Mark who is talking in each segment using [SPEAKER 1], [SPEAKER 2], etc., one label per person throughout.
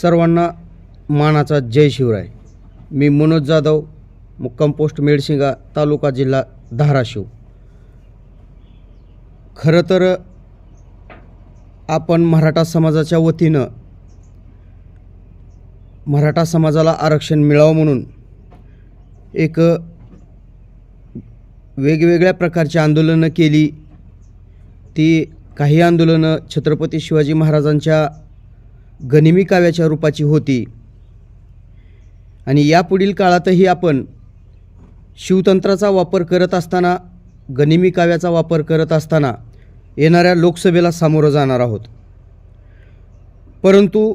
[SPEAKER 1] सर्वांना मानाचा जय शिवराय. मी मनोज जाधव मुक्काम पोस्ट मेडशिंगा तालुका जिल्हा धाराशिव. खरं तर आपण मराठा समाजाच्या वतीनं मराठा समाजाला आरक्षण मिळावं म्हणून एक वेगवेगळ्या प्रकारची आंदोलनं केली. ती काही आंदोलनं छत्रपती शिवाजी महाराजांच्या गनिमी काव्याच्या रूपाची होती. आणि यापुढील काळातही आपण शिवतंत्राचा वापर करत असताना गनिमी काव्याचा वापर करत असताना येणाऱ्या लोकसभेला सामोरं जाणार आहोत. परंतु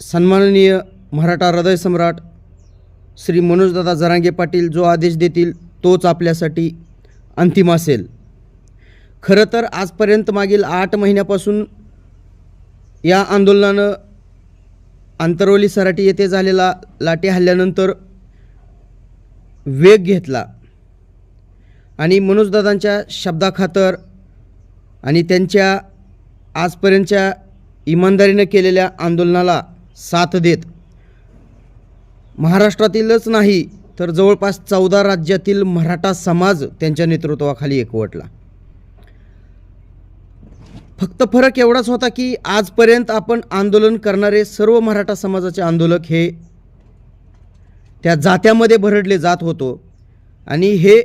[SPEAKER 1] सन्माननीय मराठा हृदय सम्राट श्री मनोजदादा जरांगे पाटील जो आदेश देतील तोच आपल्यासाठी अंतिम असेल. खरं तर आजपर्यंत मागील आठ महिन्यापासून या आंदोलनानं आंतरवली सराटी येथे झालेला लाठी हल्ल्यानंतर वेग घेतला. आणि मनोजदादांच्या शब्दाखातर आणि त्यांच्या आजपर्यंतच्या इमानदारीनं केलेल्या आंदोलनाला साथ देत. महाराष्ट्रातीलच नाही तर जवळपास चौदा राज्यातील मराठा समाज त्यांच्या नेतृत्वाखाली एकवटला. फक्त फरक एवढाच होता की आजपर्यंत आपण आंदोलन करणारे सर्व मराठा समाजाचे आंदोलक हे त्या जात्यामध्ये भरडले जात होतो. आणि हे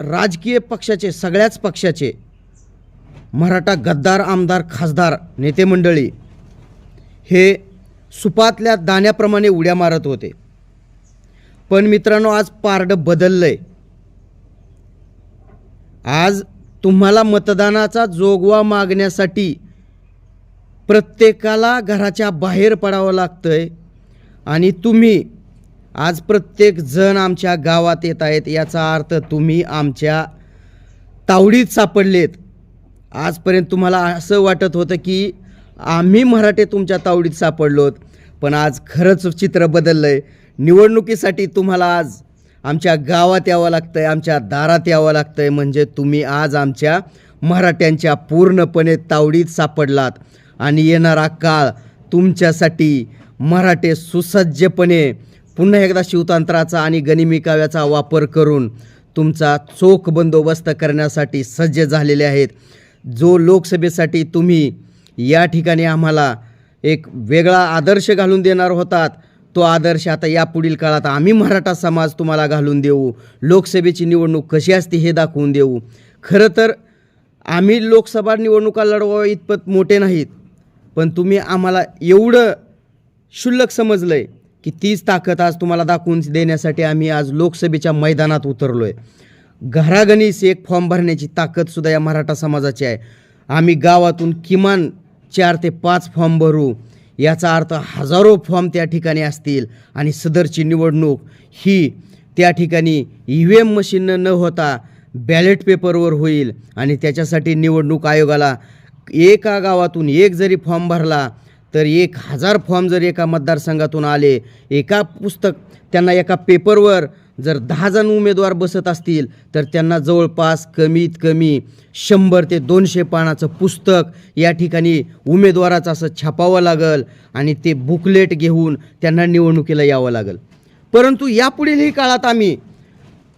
[SPEAKER 1] राजकीय पक्षाचे सगळ्याच पक्षाचे मराठा गद्दार आमदार खासदार नेते मंडळी हे सुपातल्या दाण्याप्रमाणे उड्या मारत होते. पण मित्रांनो आज पारडं बदललं आहे आज तुम्हाला मतदानाचा जोगवा मागण्यासाठी प्रत्येकाला घराच्या बाहेर पडावं लागतं आहे आणि तुम्ही आज प्रत्येक जण आमच्या गावात येत आहेत याचा अर्थ तुम्ही आमच्या तावडीत सापडलेत. आजपर्यंत तुम्हाला असं वाटत होतं की आम्ही मराठे तुमच्या तावडीत सापडलोत पण आज खरंच चित्र बदललं आहे निवडणुकीसाठी तुम्हाला आज आमच्या गावात यावं लागतं आहे आमच्या दारात यावं लागतं आहे म्हणजे तुम्ही आज आमच्या मराठ्यांच्या पूर्णपणे तावडीत सापडलात. आणि येणारा काळ तुमच्यासाठी मराठे सुसज्जपणे पुन्हा एकदा शिवतंत्राचा आणि गनिमी काव्याचा वापर करून तुमचा चोख बंदोबस्त करण्यासाठी सज्ज झालेले आहेत. जो लोकसभेसाठी तुम्ही या ठिकाणी आम्हाला एक वेगळा आदर्श घालून देणार होतात तो आदर्श आता यापुढील काळात आम्ही मराठा समाज तुम्हाला घालून देऊ. लोकसभेची निवडणूक कशी असते हे दाखवून देऊ. खरं तर आम्ही लोकसभा निवडणुका लढवा इतपत मोठे नाहीत. पण तुम्ही आम्हाला एवढं क्षुल्लक समजलं आहे की तीच ताकद आज तुम्हाला दाखवून देण्यासाठी आम्ही आज लोकसभेच्या मैदानात उतरलो आहे घरागणीस एक फॉर्म भरण्याची ताकदसुद्धा या मराठा समाजाची आहे. आम्ही गावातून किमान चार ते पाच फॉर्म भरू. याचा अर्थ हजारो फॉर्म त्या ठिकाणी असतील आणि सदरची निवडणूक ही त्या ठिकाणी ई व्ही एम मशीननं न होता बॅलेट पेपरवर होईल आणि त्याच्यासाठी निवडणूक आयोगाला एका गावातून एक जरी फॉर्म भरला तर एक हजार फॉर्म जर एका मतदारसंघातून आले एका पुस्तक त्यांना एका पेपरवर जर दहा जण उमेदवार बसत असतील तर त्यांना जवळपास कमीत कमी शंभर ते दोनशे पानाचं पुस्तक या ठिकाणी उमेदवाराचं असं छापावं लागल आणि ते बुकलेट घेऊन त्यांना निवडणुकीला यावं लागल. परंतु यापुढीलही काळात आम्ही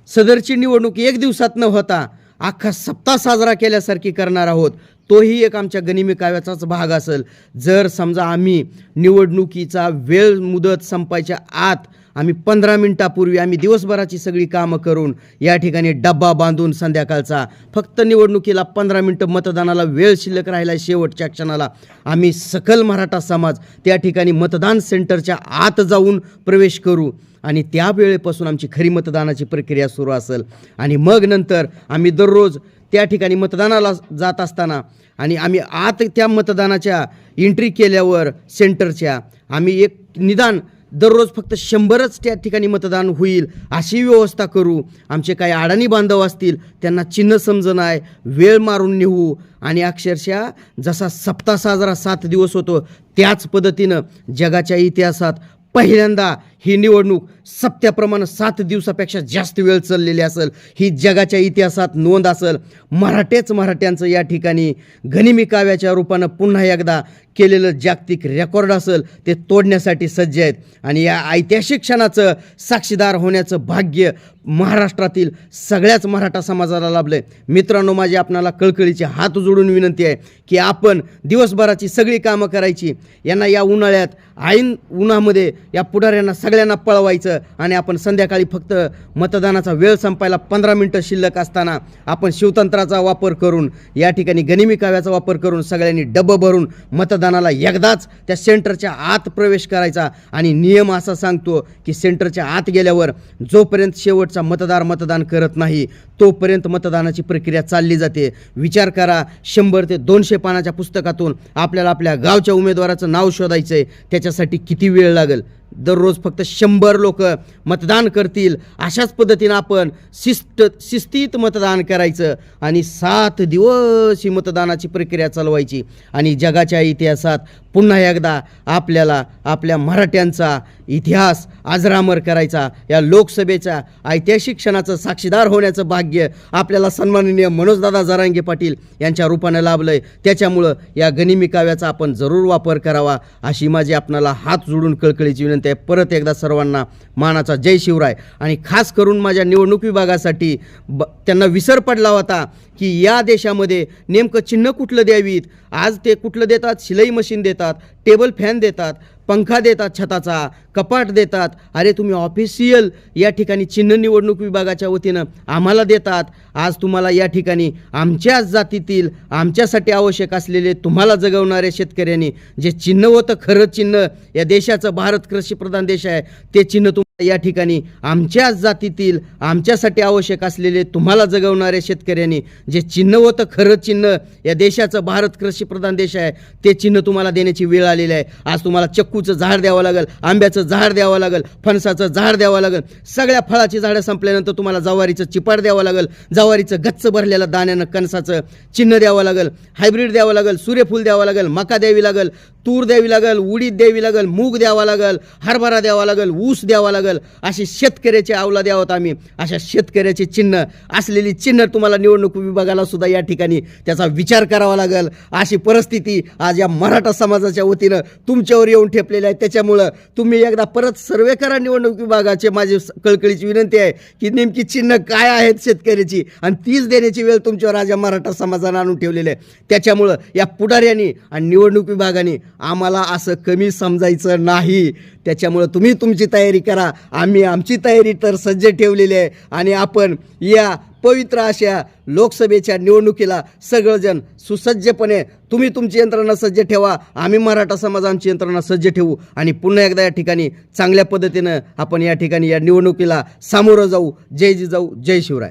[SPEAKER 1] सदरची निवडणूक एक दिवसात न होता अख्खा सप्ताह साजरा केल्यासारखी करणार आहोत. तोही एक आमच्या गनिमी काव्याचाच भाग असेल. जर समजा आम्ही निवडणुकीचा वेळ मुदत संपायच्या आत आम्ही पंधरा मिनटापूर्वी आम्ही दिवसभराची सगळी कामं करून या ठिकाणी डब्बा बांधून संध्याकाळचा फक्त निवडणुकीला पंधरा मिनटं मतदानाला वेळ शिल्लक राहिला शेवटच्या क्षणाला. आम्ही सकल मराठा समाज त्या ठिकाणी मतदान सेंटरच्या आत जाऊन प्रवेश करू आणि त्या वेळेपासून आमची खरी मतदानाची प्रक्रिया सुरू असेल. आणि मग नंतर आम्ही दररोज त्या ठिकाणी मतदानाला जात असताना आणि आम्ही आत त्या मतदानाच्या एंट्री केल्यावर सेंटरच्या आम्ही एक निदान दररोज फक्त शंभरच त्या ठिकाणी मतदान होईल अशी व्यवस्था करू. आमचे काही अडाणी बांधव असतील त्यांना चिन्ह समजणं आहे वेळ मारून नेऊ. आणि अक्षरशः जसा सप्ताह साजरा सात दिवस होतो त्याच पद्धतीनं जगाच्या इतिहासात पहिल्यांदा ही निवडणूक सप्त्याप्रमाणे सात दिवसापेक्षा जास्त वेळ चाललेली असेल. ही जगाच्या इतिहासात नोंद असेल. मराठेच मराठ्यांचं या ठिकाणी गनिमी काव्याच्या रूपानं पुन्हा एकदा केलेलं जागतिक रेकॉर्ड असेल. ते तोडण्यासाठी सज्ज आहेत. आणि या ऐतिहासिक क्षणाचं साक्षीदार होण्याचं भाग्य महाराष्ट्रातील सगळ्याच मराठा समाजाला लाभलं आहे मित्रांनो माझी आपणाला कळकळीचे हात जोडून विनंती आहे की आपण दिवसभराची सगळी कामं करायची. यांना या उन्हाळ्यात ऐन उन्हामध्ये या पुढाऱ्यांना सगळ्यांना पळवायचं. आणि आपण संध्याकाळी फक्त मतदानाचा वेळ संपायला पंधरा मिनटं शिल्लक असताना आपण शिवतंत्राचा वापर करून या ठिकाणी गनिमी काव्याचा वापर करून सगळ्यांनी डबं भरून मतदानाला एकदाच त्या सेंटरच्या आत प्रवेश करायचा. आणि नियम असा सांगतो की सेंटरच्या आत गेल्यावर जोपर्यंत शेवटचा मतदार मतदान करत नाही तोपर्यंत मतदानाची प्रक्रिया चालली जाते. विचार करा शंभर ते दोनशे पानाच्या पुस्तकातून आपल्याला आपल्या गावच्या उमेदवाराचं नाव शोधायचं आहे त्याच्यासाठी किती वेळ लागेल? दररोज फक्त शंभर लोक मतदान करतील. अशाच पद्धतीनं आपण शिस्त शिस्तीत मतदान करायचं आणि सात दिवस ही मतदानाची प्रक्रिया चालवायची. आणि जगाच्या इतिहासात पुन्हा एकदा आपल्याला आपल्या मराठ्यांचा इतिहास आजरामर करायचा. या लोकसभेच्या ऐतिहासिक क्षणाचं साक्षीदार होण्याचं भाग्य आपल्याला सन्माननीय मनोजदादा जरांगे पाटील यांच्या रूपाने लाभलं आहे त्याच्यामुळं या गनिमी काव्याचा आपण जरूर वापर करावा अशी माझी आपणाला हात जोडून कळकळीची विनंती आहे. परत एकदा सर्वांना मानाचा जय शिवराय. आणि खास करून माझ्या निवडणूक विभागासाठी ब त्यांना विसर पडला होता की या देशामध्ये नेमकं चिन्ह कुठलं द्यावीत? आज ते कुठलं देतात? शिलाई मशीन देतात? टेबल फॅन देतात पंखा देतात छताचा कपाट देतात. अरे तुम्ही ऑफिशियल या ठिकाणी चिन्ह निवडणूक विभागाच्या वतीनं आम्हाला देतात. आज तुम्हाला या ठिकाणी आमच्याच जातीतील आमच्यासाठी आवश्यक असलेले तुम्हाला जगवणाऱ्या शेतकऱ्यांनी जे चिन्ह होतं खरं चिन्ह या देशाचं भारत कृषीप्रधान देश आहे ते चिन्ह तुम्हाला या ठिकाणी आमच्याच जातीतील आमच्यासाठी आवश्यक असलेले तुम्हाला जगवणाऱ्या शेतकऱ्यांनी जे चिन्ह होतं खरं चिन्ह या देशाचं भारत कृषीप्रधान देश आहे ते चिन्ह तुम्हाला देण्याची वेळ आलेली आहे. आज तुम्हाला चक्कूचं झाड द्यावं लागेल आंब्याचं झाड द्यावं लागेल फणसाचं झाड द्यावं लागेल सगळ्या फळाची झाडं संपल्यानंतर तुम्हाला जवारीचं चिपाड द्यावं लागेल जवारीचं गच्च भरलेलं दाण्यानं कणसाचं चिन्ह द्यावं लागेल हायब्रिड द्यावं लागेल सूर्यफूल द्यावं लागेल मका द्यावी लागेल तूर द्यावी लागेल उडीद द्यावी लागेल मूग द्यावा लागेल हरभरा द्यावा लागेल ऊस द्यावा लागल अशी शेतकऱ्याचे आवला द्यावत आम्ही. अशा शेतकऱ्याचे चिन्ह असलेली चिन्ह तुम्हाला निवडणूक विभागाला सुद्धा या ठिकाणी त्याचा विचार करावा लागेल. अशी परिस्थिती आज या मराठा समाजाच्या वतीनं तुमच्यावर येऊन ठेपलेली आहे. त्याच्यामुळं तुम्ही एकदा परत सर्वे करा निवडणूक विभागाचे माझी कळकळीची विनंती आहे की नेमकी चिन्ह काय आहेत शेतकऱ्याची आणि तीच देण्याची वेळ तुमच्यावर आज या मराठा समाजानं आणून ठेवलेली आहे. त्याच्यामुळं या पुढाऱ्यांनी आणि निवडणूक विभागाने आम्हाला असं कमी समजायचं नाही. त्याच्यामुळं तुम्ही तुमची तयारी करा. आम्ही आमची तयारी तर सज्ज ठेवलेली आहे. आणि आपण या पवित्र अशा लोकसभेच्या निवडणुकीला सगळंजण सुसज्जपणे तुम्ही तुमची यंत्रणा सज्ज ठेवा. आम्ही मराठा समाज आमची यंत्रणा सज्ज ठेवू. आणि पुन्हा एकदा या ठिकाणी चांगल्या पद्धतीनं आपण या ठिकाणी या निवडणुकीला सामोरं जाऊ. जय जिजाऊ जय शिवराय.